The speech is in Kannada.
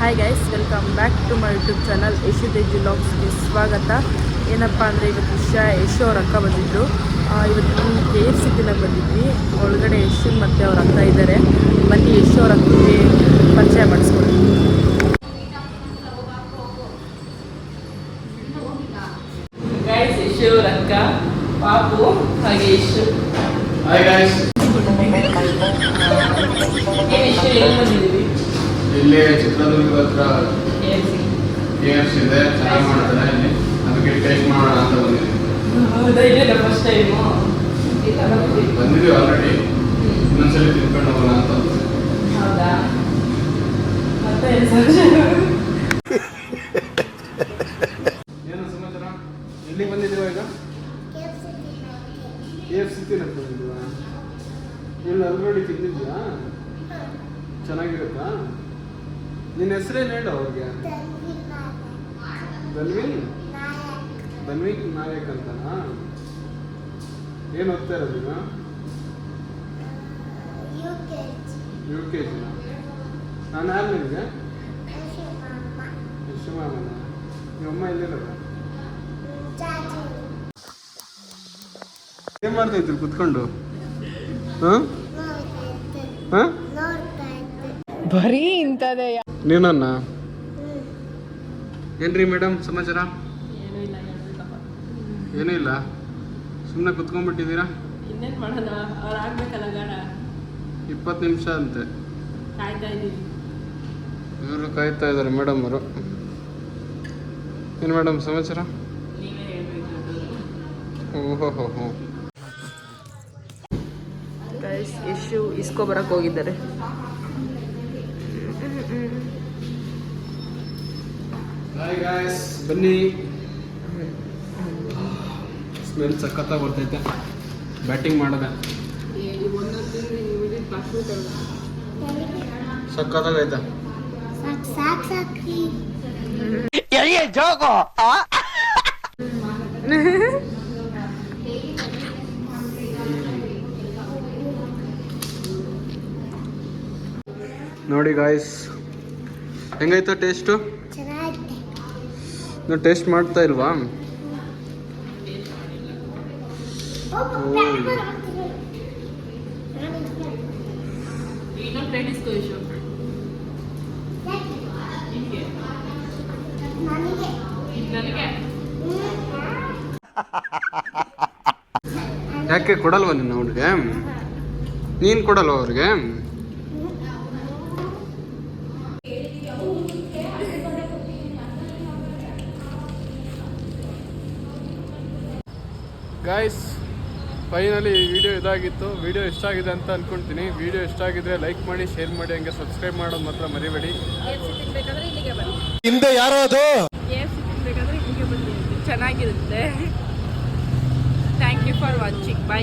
Hi guys welcome back to my YouTube channel Yashu Teju ಲಾಗ್ಸ್ಗೆ ಸ್ವಾಗತ. ಏನಪ್ಪ ಅಂದರೆ ಇವತ್ತು ಉಷಾ ಯಶು ಅವ್ರ ಅಕ್ಕ ಬಂದಿದ್ದರು ಇವತ್ತು ಇವತ್ತು ಕೆ ಎಫ್ ಸಿ ತಿನ್ನಕ್ಕೆ ಬಂದಿದ್ವಿ. ಒಳಗಡೆ ಯಶು ಮತ್ತು ಅವ್ರ ಅಕ್ಕ ಇದ್ದಾರೆ ಬನ್ನಿ ಯಶು ಅವ್ರ ಅಕ್ಕಗೆ ಪರಿಚಯ ಮಾಡಿಸ್ಕೊಡಿ ಗೈಸ್ ಯಶು ಅವ್ರ ಅಕ್ಕ ಪಾಪು ಹಾಗೆ ಯಶು. ಹಾಯ್ ಗಾಯ್ಸ್ ಏನು ಯಶು ಏನು ಬಂದಿದ್ದೀವಿ ಇಲ್ಲಿ ಚಿತ್ರದುರ್ಗ ಹತ್ರ ಕೆ ಎಫ್ ಸಿ ಇದೆ ಚೆನ್ನಾಗಿ ಮಾಡ್ತಾರೆ ಇಲ್ಲಿ ಅದಕ್ಕೆ ಟೇಸ್ಟ್ ಮಾಡೋಣ ಅಂತ ಬಂದಿದ್ದೀವಿ ಹೌದಾ ಇದೇ ಫಸ್ಟ್ ಟೈಮು ಇಲ್ಲ ಬಂದಿದ್ದೀವಿ. ಆಲ್ರೆಡಿ ಇನ್ನೊಂದ್ಸಲಿ ತಿನ್ಕೊಂಡು ಹೋಗೋಣ ಅಂತ? ಏನು ಸಮಾಚಾರ? ಎಲ್ಲಿ ಬಂದಿದ್ದೀವ ಈಗ? ಕೆ ಎಫ್ ಸಿ ತಿನ್ನಕ್ಕೆ ಬಂದಿದ್ದೀವ ಇಲ್ಲಿ ಆಲ್ರೆಡಿ ತಿಂದಿದ್ಯಾ ಚೆನ್ನಾಗಿರುತ್ತಾ? ನಿನ್ನ ಹೆಸರೇನು ಹೇಳು ಅವ್ರಿಗೆ? ಬನ್ವಿನ್ ಬನ್ವಿನ್ ನಾಯಕ್ ಅಂತನಾ? ಏನು ಓದ್ತಾ ಇರೋದು ನೀನು? ಯು ಕೆ ಜಿನ ನಾನು ಯಾರು ನಿಮಗೆ ಯಶಮಾಮನ. ನಿಮ್ಮಮ್ಮ ಎಲ್ಲಿರೋದು? ಏನು ಮಾಡ್ತಾ ಇದ್ರು ಕುತ್ಕೊಂಡು? ಹಾಂ? ಹಾಂ? ಬರೀ ಇಂಥದೇ ನೀನನ್ನ ಏನ್ರಿ ಮೇಡಮ್ ಸಮಾಚಾರ? ಏನೂ ಇಲ್ಲ ಹೇಳ್ಬೇಕಪ್ಪ ಏನೂ ಇಲ್ಲ? ಸುಮ್ಮನೆ ಕುತ್ಕೊಂಡ್ಬಿಟ್ಟಿದ್ದೀರಾ? ಇನ್ನೇನು ಮಾಡೋಣ ಅವ್ರು ಆಗ್ಬೇಕಲ್ಲ ಗಾಡ. ಇಪ್ಪತ್ತು ನಿಮಿಷ ಅಂತೆ. ಕಾಯ್ತಾ ಇದ್ದೀವಿ. ಇವರು ಕಾಯ್ತಾ ಇದ್ದಾರೆ ಮೇಡಮ್ ಅವರು. ಏನು ಮೇಡಮ್ ಸಮಾಚಾರ? ಓಹೋ ಹೋ ಹೋ ಯಶು ಇಸ್ಕೊ ಬರಕ್ಕೆ ಹೋಗಿದ್ದಾರೆ. ಹಾಯ್ ಗಾಯ್ಸ್ ಬನ್ನಿ. ಸ್ಮೆಲ್ ಸಖತ್ತಾಗಿ ಬರ್ತೈತೆ. ಬ್ಯಾಟಿಂಗ್ ಮಾಡಿದೆ. ಸಖತ್ತಾಗೈತೆ. ಸಾಕ್ ನೋಡಿ ಗಾಯ್ಸ್ ಹೆಂಗೈತ ಟೇಸ್ಟು ಚೆನ್ನಾಗಿದೆ. ನೀವು ಟೇಸ್ಟ್ ಮಾಡ್ತಾ ಇಲ್ವಾ? ಯಾಕೆ ಕೊಡಲ್ವ ನಿನ್ನ ಅವ್ರಿಗೆ ನೀನು ಕೊಡಲ್ವ ಅವ್ರಿಗೆ? ಗಾಯ್ಸ್ ಫೈನಲಿ ವಿಡಿಯೋ ಇದಾಗಿತ್ತು. ವಿಡಿಯೋ ಇಷ್ಟ ಆಗಿದೆ ಅಂತ ಅನ್ಕೊಂತೀನಿ. ವಿಡಿಯೋ ಇಷ್ಟ ಆಗಿದ್ರೆ ಲೈಕ್ ಮಾಡಿ ಶೇರ್ ಮಾಡಿ ಹಂಗೆ ಸಬ್ಸ್ಕ್ರೈಬ್ ಮಾಡೋದು ಮಾತ್ರ ಮರಿಬೇಡಿ. ಹಿಂದೆ ಯಾರೋ ಅದು? ಚೆನ್ನಾಗಿರುತ್ತೆ. Thank you for watching bye